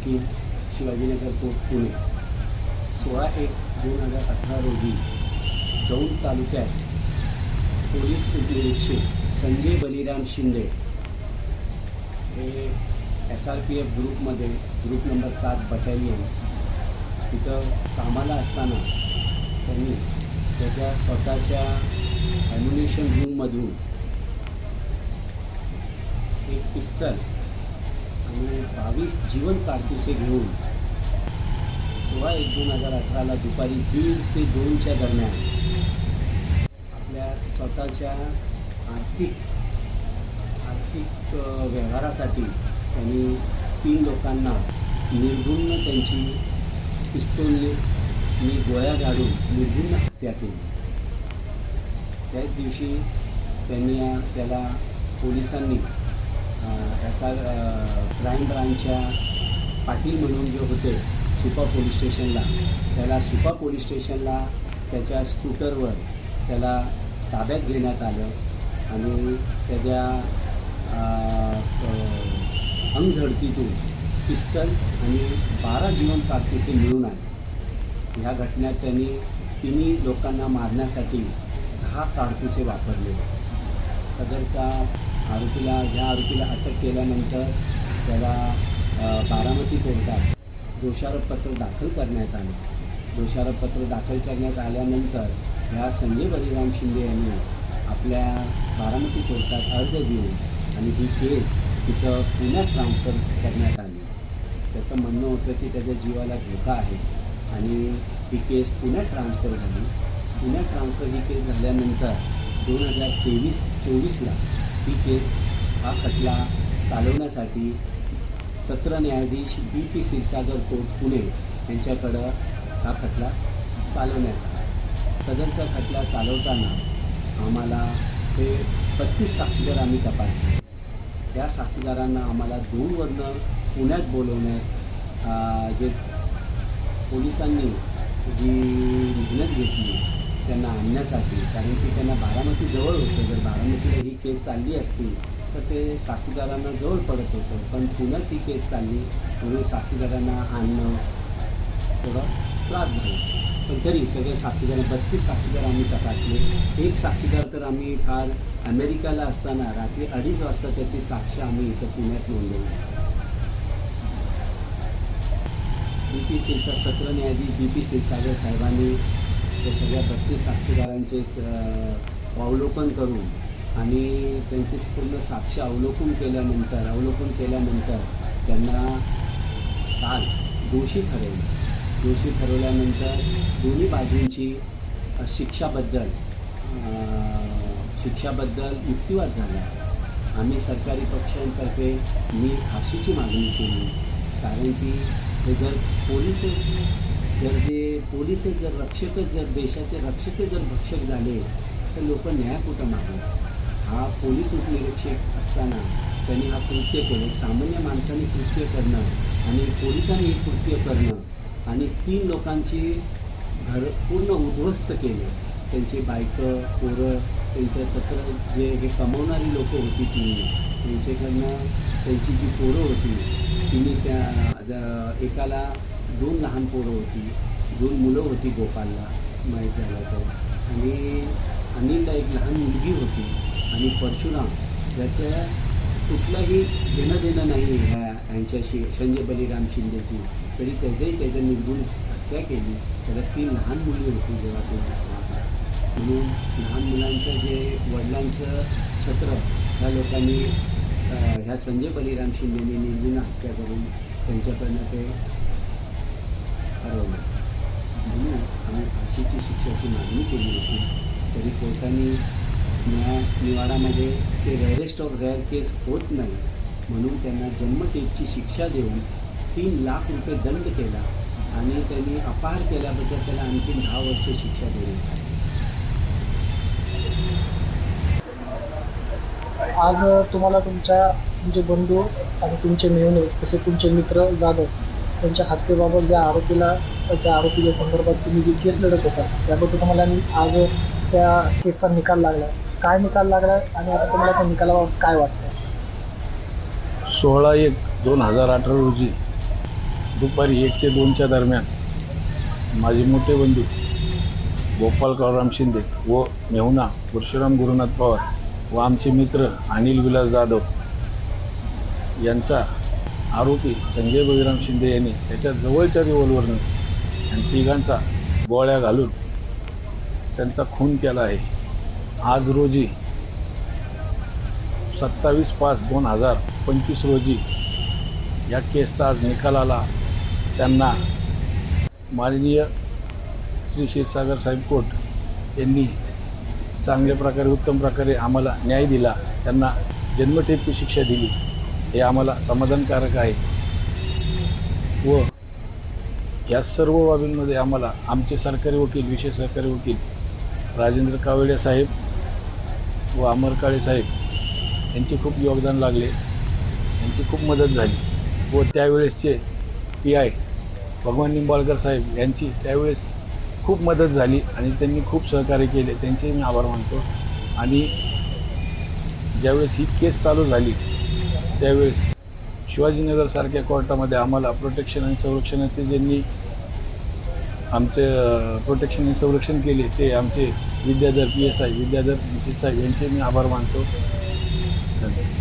वकील शिवाजीनगर कोर्ट पुणे. सोळा एक दोन हजार अठरा रोजी दौंड तालुक्यात पोलीस उपनिरीक्षक संजय बलिराम शिंदे हे एस आर पी एफ ग्रुपमध्ये ग्रुप नंबर सात बटालियन तिथं कामाला असताना त्यांनी त्याच्या स्वतःच्या ॲम्युनेशन रूममधून एक पिस्तल आणि बावीस जीवन कारतुसे घेऊन सोळा एक दोन हजार अठराला दुपारी दीड ते दोनच्या दरम्यान आपल्या स्वतःच्या आर्थिक आर्थिक व्यवहारासाठी त्यांनी तीन लोकांना निर्गुण त्यांची पिस्तूलने आणि गोळ्या गाडून निर्गुण हत्या केली. त्याच दिवशी त्यांनी त्याला पोलिसांनी त्याचा क्राईम ब्रांचच्या पाटील म्हणून जे होते सुपा पोलीस स्टेशनला त्याला सुपा पोलीस स्टेशनला त्याच्या स्कूटरवर त्याला ताब्यात घेण्यात आलं आणि त्याच्या अंगझडतीतून पिस्तल आणि बारा जीवन कागदीचे मिळून आले. ह्या घटनेत त्यांनी तिन्ही लोकांना मारण्यासाठी दहा काडतुसे वापरले. सदरचा आरोपीला ह्या आरोपीला अटक केल्यानंतर त्याला बारामती कोर्टात दोषारोपपत्र दाखल करण्यात आले. दोषारोपपत्र दाखल करण्यात आल्यानंतर ह्या संजय बलिराम शिंदे यांनी आपल्या बारामती कोर्टात अर्ज देऊन आणि ही केस तिथं पुण्यात ट्रान्सफर करण्यात आली. त्याचं म्हणणं होतं की त्याच्या जीवाला धोका आहे आणि ही केस पुण्यात ट्रान्सफर झाली. पुण्यात ट्रान्सफर ही केस झाल्यानंतर दोन हजार तेवीस चोवीसला ही केस हा खटला चालवण्यासाठी सत्र न्यायाधीश B P Kshirsagar court Pune यांच्याकडं हा खटला चालवण्यात आला. सदरचा खटला चालवताना आम्हाला हे बत्तीस साक्षीदार आम्ही तपासले. त्या साक्षीदारांना आम्हाला दोन पुण्यात बोलवण्यात जे पोलिसांनी जी मेहनत घेतली त्यांना आणण्यासाठी कारण की त्यांना बारामती जवळ होतं. जर बारामतीला ही केस चालली असती तर ते साक्षीदारांना जवळ पडत होतं. पण पुण्यात ही केस चालली म्हणून साक्षीदारांना आणणं थोडा त्रास झाला. पण तरी सगळे साक्षीदार बत्तीस साक्षीदार आम्ही तपासले. एक साक्षीदार तर आम्ही फार अमेरिकाला असताना रात्री अडीच वाजता त्याची साक्ष आम्ही इथं पुण्यात नोंदवली. बी पी सिलचा सत्र न्यायाधीश बी पी सिलसागर साहेबांनी त्या सगळ्या बत्तीस साक्षीदारांचे स अवलोकन करून आणि त्यांची पूर्ण साक्ष अवलोकन केल्यानंतर अवलोकन केल्यानंतर त्यांना काल दोषी ठरवलं. दोषी ठरवल्यानंतर दोन्ही बाजूंची शिक्षाबद्दल शिक्षाबद्दल युक्तिवाद झाला. आम्ही सरकारी पक्षांतर्फे मी फाशीची मागणी केली. कारण की हे जर पोलीस जर जे पोलीस जर रक्षकच जर देशाचे रक्षकच जर भक्षक झाले तर लोक न्याय कुठं मागणार? हा पोलीस उपनिरीक्षक असताना त्यांनी हा कृत्य केलं. सामान्य माणसाने कृत्य करणं आणि पोलिसांनी हे कृत्य करणं आणि तीन लोकांची घर पूर्ण उद्ध्वस्त केले. त्यांची बायकं पोरं त्यांचं सत्र जे हे कमवणारी लोक होती ती त्यांच्याकडनं त्यांची जी पोरं होती तिने त्या एकाला दोन लहान पोरं होती दोन मुलं होती गोपालला माहीत झालं तर. आणि अनिलला एक लहान मुलगी होती आणि परशुराम ज्याचं कुठलंही घेणं देणं नाही ह्या ह्यांच्याशी संजय बलिराम शिंदेची. तरी त्याच्याही त्याच्या निर्गुण हत्या केली. त्याला ती लहान मुली होती जेव्हा तो म्हणून लहान मुलांचं जे वडिलांचं छत्र ह्या लोकांनी ह्या संजय बलिराम शिंदेने निर्गुण हत्या करून त्यांच्याकडनं ते ठरवलं. म्हणून आम्ही फाशीची शिक्षाची मागणी केली होती. तरी कोर्टाने न्याय निवाडामध्ये ते रॅरेस्ट ऑफ रेअर केस होत नाही म्हणून त्यांना जन्मठेपची शिक्षा देऊन तीन लाख रुपये दंड केला आणि त्यांनी अपहार केल्याबद्दल त्याला आणखी दहा वर्ष शिक्षा देण्यात आज तुम्हाला तुमच्या तुमचे बंधू आणि तुमचे मेहणे तसे तुमचे मित्र जाधव त्यांच्या हत्येबाबत ज्या आरोपीला त्या आरोपीच्या संदर्भात तुम्ही जी केस लढत होता त्याबद्दल तुम्हाला मी आज त्या केसचा निकाल लागला काय निकाल लागला आणि आता तुम्हाला त्या निकालाबाबत काय वाटतं? सोळा एक दोन हजार अठरा रोजी दुपारी एक ते दोनच्या दरम्यान माझे मोठे बंधू गोपाल कळराम शिंदे व मेहुना परशुराम गुरुनाथ पवार व आमचे मित्र अनिल विलास जाधव यांचा आरोपी संजय बळीराम शिंदे यांनी त्याच्या जवळच्या रिव्हॉल्वरने आणि तिघांचा गोळ्या घालून त्यांचा खून केला आहे. आज रोजी सत्तावीस पाच दोन हजार पंचवीस रोजी या केसचा आज निकाल आला. त्यांना माननीय श्री क्षीरसागर साहेब कोर्ट यांनी चांगल्या प्रकारे उत्तम प्रकारे आम्हाला न्याय दिला. त्यांना जन्मठेपची शिक्षा दिली. हे आम्हाला समाधानकारक आहे. व या सर्व बाबींमध्ये आम्हाला आमचे सरकारी वकील विशेष सरकारी वकील राजेंद्र कावडे साहेब व अमर काळे साहेब यांचे खूप योगदान लागले. यांची खूप मदत झाली. व त्यावेळेसचे पी आय भगवान निंबाळकर साहेब यांची त्यावेळेस खूप मदत झाली आणि त्यांनी खूप सहकार्य केले. त्यांचेही मी आभार मानतो. आणि ज्यावेळेस ही केस चालू झाली त्यावेळेस शिवाजीनगरसारख्या कोर्टामध्ये आम्हाला प्रोटेक्शन आणि संरक्षणाचे ज्यांनी आमचे प्रोटेक्शन आणि संरक्षण केले ते आमचे Vidyadhar P S I Vidyadhar C साहेब यांचे मी आभार मानतो. धन्यवाद.